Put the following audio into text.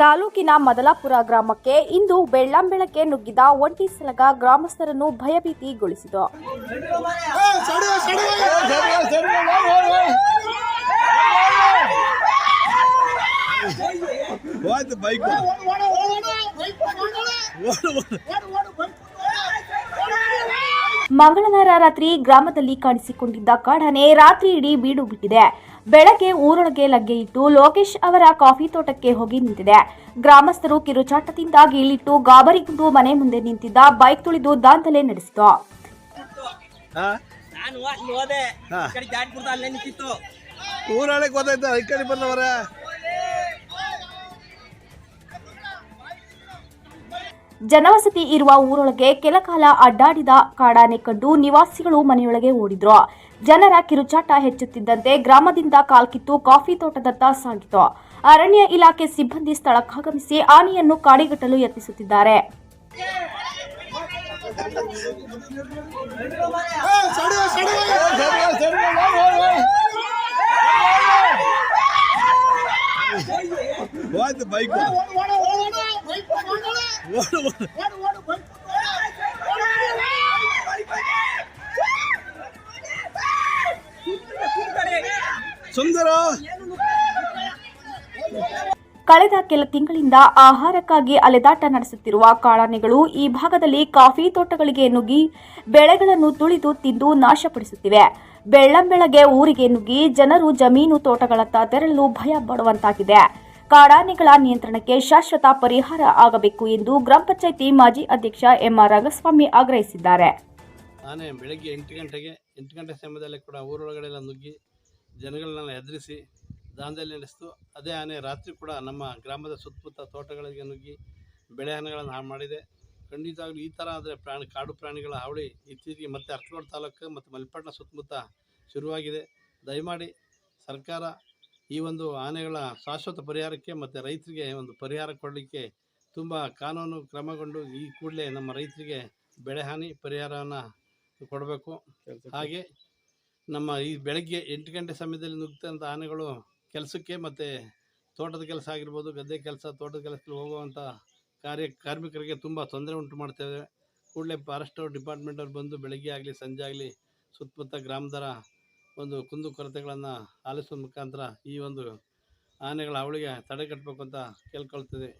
ತಾಲೂಕಿನ ಮದಲಾಪುರ ಗ್ರಾಮಕ್ಕೆ ಇಂದು ಬೆಳ್ಳಂಬೆಳಕ್ಕೆ ನುಗ್ಗಿದ ಒಂಟಿ ಸಲಗ ಗ್ರಾಮಸ್ಥರನ್ನು ಭಯಭೀತಿಗೊಳಿಸಿತು. ಬೈಕ್. ಮಂಗಳವಾರ ರಾತ್ರಿ ಗ್ರಾಮದಲ್ಲಿ ಕಾಣಿಸಿಕೊಂಡಿದ್ದ ಕಾಡಾನೆ ರಾತ್ರಿ ಇಡೀ ಬೀಡು ಬಿಟ್ಟಿದೆ. ಬೆಳಗ್ಗೆ ಊರೊಳಗೆ ಲಗ್ಗೆ ಇಟ್ಟು ಲೋಕೇಶ್ ಅವರ ಕಾಫಿ ತೋಟಕ್ಕೆ ಹೋಗಿ ನಿಂತಿದೆ. ಗ್ರಾಮಸ್ಥರು ಕಿರುಚಾಟದಿಂದ ಗೀಳಿಟ್ಟು ಗಾಬರಿಗೊಂಡು ಮನೆ ಮುಂದೆ ನಿಂತಿದ್ದ ಬೈಕ್ ತುಳಿದು ದಾಂಧಲೆ ನಡೆಸಿತು. ನಾನು ಹೋದೆ. ಈ ಕಡೆ ಜಾಡ್ಪುರದ ಅಲ್ಲೇ ನಿಂತಿತ್ತು. ಊರೊಳಗೆ ಗೊತ್ತಾಯ್ತು ಈ ಕಡೆ ಬಂದವರ. ಜನವಸತಿ ಇರುವ ಊರೊಳಗೆ ಕೆಲಕಾಲ ಅಡ್ಡಾಡಿದ ಕಾಡಾನೆ ಕಂಡು ನಿವಾಸಿಗಳು ಮನೆಯೊಳಗೆ ಓಡಿದ್ರು. ಜನರ ಕಿರುಚಾಟ ಹೆಚ್ಚುತ್ತಿದ್ದಂತೆ ಗ್ರಾಮದಿಂದ ಕಾಲ್ಕಿತ್ತು ಕಾಫಿ ತೋಟದತ್ತ ಸಾಗಿತು. ಅರಣ್ಯ ಇಲಾಖೆ ಸಿಬ್ಬಂದಿ ಸ್ಥಳಕ್ಕಾಗಮಿಸಿ ಆನೆಯನ್ನು ಕಾಡಿಗಟ್ಟಲು ಯತ್ನಿಸುತ್ತಿದ್ದಾರೆ. ಹೋಯ್ತು ಬೈಕ್. ಸುಂದರ. ಕಳೆದ ಕೆಲ ತಿಂಗಳಿಂದ ಆಹಾರಕ್ಕಾಗಿ ಅಲೆದಾಟ ನಡೆಸುತ್ತಿರುವ ಕಾಳಾನೆಗಳು ಈ ಭಾಗದಲ್ಲಿ ಕಾಫಿ ತೋಟಗಳಿಗೆ ನುಗ್ಗಿ ಬೆಳೆಗಳನ್ನು ತುಳಿದು ತಿಂದು ನಾಶಪಡಿಸುತ್ತಿವೆ. ಬೆಳ್ಳಂಬೆಳಗ್ಗೆ ಊರಿಗೆ ನುಗ್ಗಿ ಜನರು ಜಮೀನು ತೋಟಗಳತ್ತ ತೆರಳಲು ಭಯ ಪಡುವಂತಾಗಿದೆ. ಕಾಡಾನೆಗಳ ನಿಯಂತ್ರಣಕ್ಕೆ ಶಾಶ್ವತ ಪರಿಹಾರ ಆಗಬೇಕು ಎಂದು ಗ್ರಾಮ ಪಂಚಾಯಿತಿ ಮಾಜಿ ಅಧ್ಯಕ್ಷ ಎಂಆರ್ ರಂಗಸ್ವಾಮಿ ಆಗ್ರಹಿಸಿದ್ದಾರೆ. ಆನೆ ಬೆಳಗ್ಗೆ ಎಂಟು ಗಂಟೆಗೆ, ಎಂಟು ಗಂಟೆ ಸಮಯದಲ್ಲಿ ಕೂಡ ಊರೊಳಗಡೆಲ್ಲ ನುಗ್ಗಿ ಜನಗಳನ್ನೆಲ್ಲ ಎದುರಿಸಿ ದಾಂಧಲೆ ನಡೆಸಿತು. ಅದೇ ಆನೆ ರಾತ್ರಿ ಕೂಡ ನಮ್ಮ ಗ್ರಾಮದ ಸುತ್ತಮುತ್ತ ತೋಟಗಳಿಗೆ ನುಗ್ಗಿ ಬೆಳೆ ಹಾನಿಗಳನ್ನು ಹಾಳು ಮಾಡಿದೆ. ಖಂಡಿತವಾಗ್ಲೂ ಈ ಥರ ಆದರೆ ಪ್ರಾಣಿ, ಕಾಡು ಪ್ರಾಣಿಗಳ ಹಾವಳಿ ಇತ್ತೀಚೆಗೆ ಮತ್ತೆ ಅರ್ಕೋಡ್ ತಾಲೂಕು ಮತ್ತು ಮಲ್ಪಟ್ಟಣ ಸುತ್ತಮುತ್ತ ಶುರುವಾಗಿದೆ. ದಯಮಾಡಿ ಸರ್ಕಾರ ಈ ಒಂದು ಆನೆಗಳ ಶಾಶ್ವತ ಪರಿಹಾರಕ್ಕೆ ಮತ್ತು ರೈತರಿಗೆ ಒಂದು ಪರಿಹಾರ ಕೊಡಲಿಕ್ಕೆ ತುಂಬ ಕಾನೂನು ಕ್ರಮಗೊಂಡು ಈ ಕೂಡಲೇ ನಮ್ಮ ರೈತರಿಗೆ ಬೆಳೆ ಹಾನಿ ಪರಿಹಾರವನ್ನು ಕೊಡಬೇಕು. ಹಾಗೆ ನಮ್ಮ ಈ ಬೆಳಗ್ಗೆ ಎಂಟು ಗಂಟೆ ಸಮಯದಲ್ಲಿ ನುಗ್ತಂಥ ಆನೆಗಳು ಕೆಲಸಕ್ಕೆ ಮತ್ತು ತೋಟದ ಕೆಲಸ ಆಗಿರ್ಬೋದು ಗದ್ದೆ ಕೆಲಸ ತೋಟದ ಕೆಲಸಕ್ಕೆ ಹೋಗುವಂಥ ಕಾರ್ಯ ಕಾರ್ಮಿಕರಿಗೆ ತುಂಬ ತೊಂದರೆ ಉಂಟು ಮಾಡ್ತೇವೆ ಕೂಡಲೇ ಫಾರೆಸ್ಟ್ ಡಿಪಾರ್ಟ್ಮೆಂಟವ್ರು ಬಂದು ಬೆಳಗ್ಗೆ ಆಗಲಿ ಸಂಜೆ ಆಗಲಿ ಸುತ್ತಮುತ್ತ ಗ್ರಾಮದರ ಒಂದು ಕುಂದು ಕೊರತೆಗಳನ್ನು ಆಲಿಸುವ ಮುಖಾಂತರ ಈ ಒಂದು ಆನೆಗಳ ಅವಳಿಗೆ ತಡೆಗಟ್ಟಬೇಕು ಅಂತ ಕೇಳ್ಕೊಳ್ತದೆ.